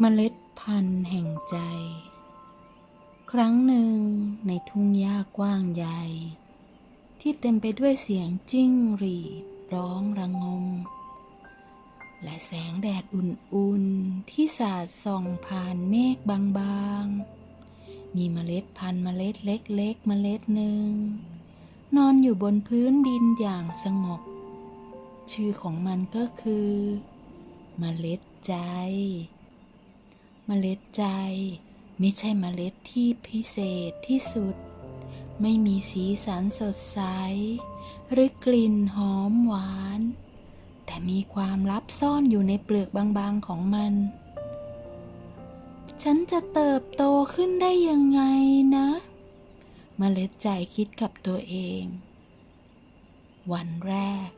เมล็ดพันธุ์แห่งใจ ครั้งหนึ่งในทุ่งหญ้ากว้างใหญ่ ที่เต็มไปด้วยเสียงจิ้งหรีดร้องระงม และแสงแดดอุ่นๆ ที่สาดส่องผ่านเมฆบางๆ มีเมล็ดพันธุ์เมล็ดเล็กๆ เมล็ดหนึ่ง นอนอยู่บนพื้นดินอย่างสงบ ชื่อของมันก็คือ เมล็ดใจ เมล็ดใจ ไม่ใช่เมล็ดที่พิเศษที่สุด ไม่มีสีสันสดใส หรือกลิ่นหอมหวาน แต่มีความลับซ่อนอยู่ในเปลือกบางๆของมัน ฉันจะเติบโตขึ้นได้ยังไงนะเมล็ดใจคิดกับตัวเอง วันแรก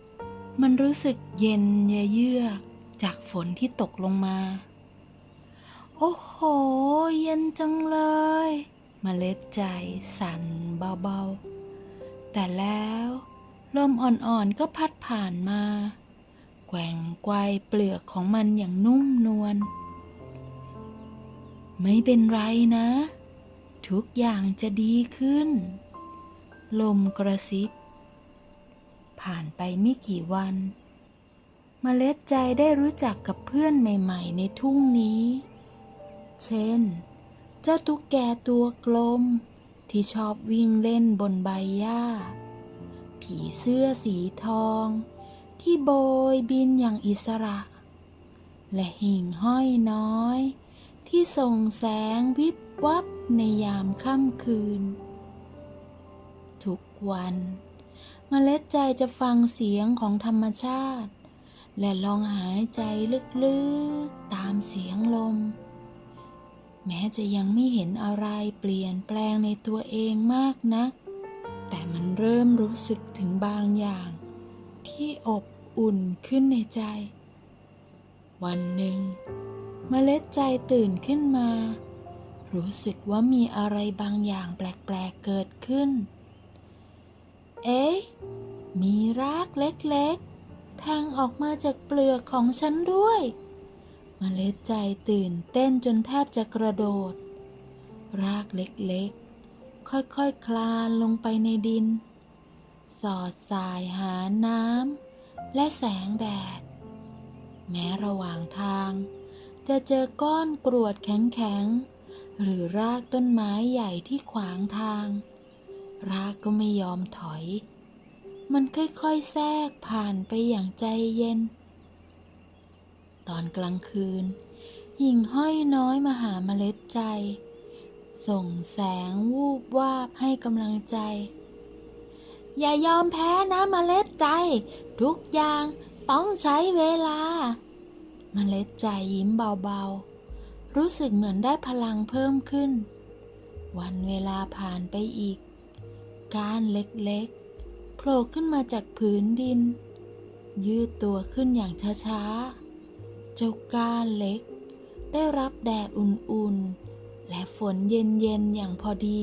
มันรู้สึกเย็นเยือกจากฝนที่ตกลงมา โอ้โห เย็นจังเลยเมล็ดใจสั่นเบาๆ แต่แล้วลมอ่อนๆก็พัดผ่านมา แกว่งไกวเปลือกของมันอย่างนุ่มนวล ไม่เป็นไรนะ ทุกอย่างจะดีขึ้น ลมกระซิบ ผ่านไปไม่กี่วันเมล็ดใจได้รู้จักกับเพื่อนใหม่ ๆ ในทุ่งนี้ เช่น เจ้าตุ๊กแกตัวกลม ที่ชอบวิ่งเล่นบนใบหญ้า ผีเสื้อสีทอง ที่โบยบินอย่างอิสระ และหิ่งห้อยน้อย ที่ส่งแสงวิบวับในยามค่ำคืน ทุกวันเมล็ดใจจะฟังเสียงของธรรมชาติ และลองหายใจลึกๆตามเสียงลม แม้จะยังไม่เห็นอะไรเปลี่ยนแปลงในตัวเองมากนัก แต่มันเริ่มรู้สึกถึงบางอย่าง ที่อบอุ่นขึ้นในใจ วันหนึ่งเมล็ดใจตื่นขึ้นมา รู้สึกว่ามีอะไรบางอย่างแปลกๆเกิดขึ้น เอ๊ะ มีรากเล็กๆแทงออกมาจากเปลือกของฉันด้วย เมล็ดใจตื่นเต้นจนแทบจะกระโดด รากเล็กๆ ค่อยๆคคลานลงไปในดิน สอดสายหาน้ำและแสงแดด แม้ระหว่างทาง จะเจอก้อนกรวดแข็งๆ หรือรากต้นไม้ใหญ่ที่ขวางทาง รากก็ไม่ยอมถอย มันค่อยๆ แทรกผ่านไปอย่างใจเย็น ตอนกลางคืนหิ่งห้อยน้อยมาหาเมล็ดใจ ส่งแสงวูบวาบให้กำลังใจ อย่ายอมแพ้นะเมล็ดใจ ทุกอย่างต้องใช้เวลา เมล็ดใจยิ้มเบาๆ รู้สึกเหมือนได้พลังเพิ่มขึ้น วันเวลาผ่านไปอีกก้านเล็กๆโผล่ขึ้นมาจากผืนดิน ยืดตัวขึ้นอย่างช้าๆ เจ้าก้านเล็ก ได้รับแดดอุ่นๆ และฝนเย็นๆ อย่างพอดี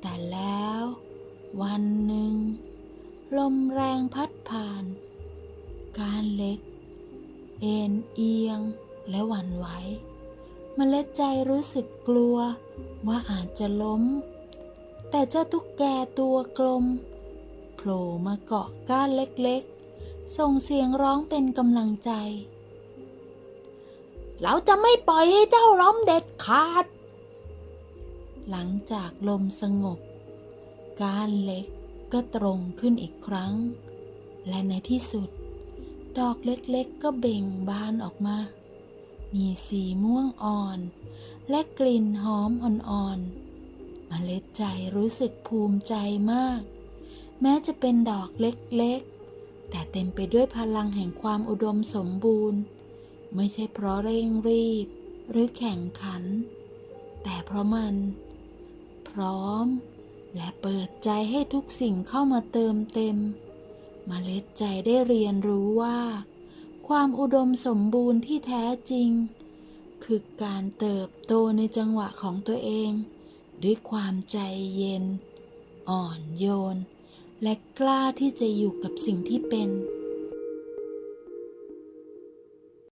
แต่แล้ววันหนึ่ง ลมแรงพัดผ่าน ก้านเล็ก เอ็นเอียงและหวั่นไหวเมล็ดใจรู้สึกกลัวว่าอาจจะล้ม แต่เจ้าตุ๊กแกตัวกลมโผล่มาเกาะก้านเล็กๆ ส่งเสียงร้องเป็นกำลังใจ เราจะไม่ปล่อยให้เจ้าล้มเด็ดขาด หลังจากลมสงบ ก้านเล็กก็ตรงขึ้นอีกครั้ง และในที่สุด ดอกเล็กๆก็เบ่งบานออกมา มีสีม่วงอ่อน และกลิ่นหอมอ่อนๆเมล็ดใจรู้สึกภูมิใจมาก แม้จะเป็นดอกเล็กๆ แต่เต็มไปด้วยพลังแห่งความอุดมสมบูรณ์ ไม่ใช่เพราะเร่งรีบหรือแข่งขัน แต่เพราะมัน พร้อม และเปิดใจให้ทุกสิ่งเข้ามาเติมเต็มเมล็ดใจได้เรียนรู้ว่า ความอุดมสมบูรณ์ที่แท้จริง คือการเติบโตในจังหวะของตัวเอง ด้วยความใจเย็น อ่อนโยน และกล้าที่จะอยู่กับสิ่งที่เป็น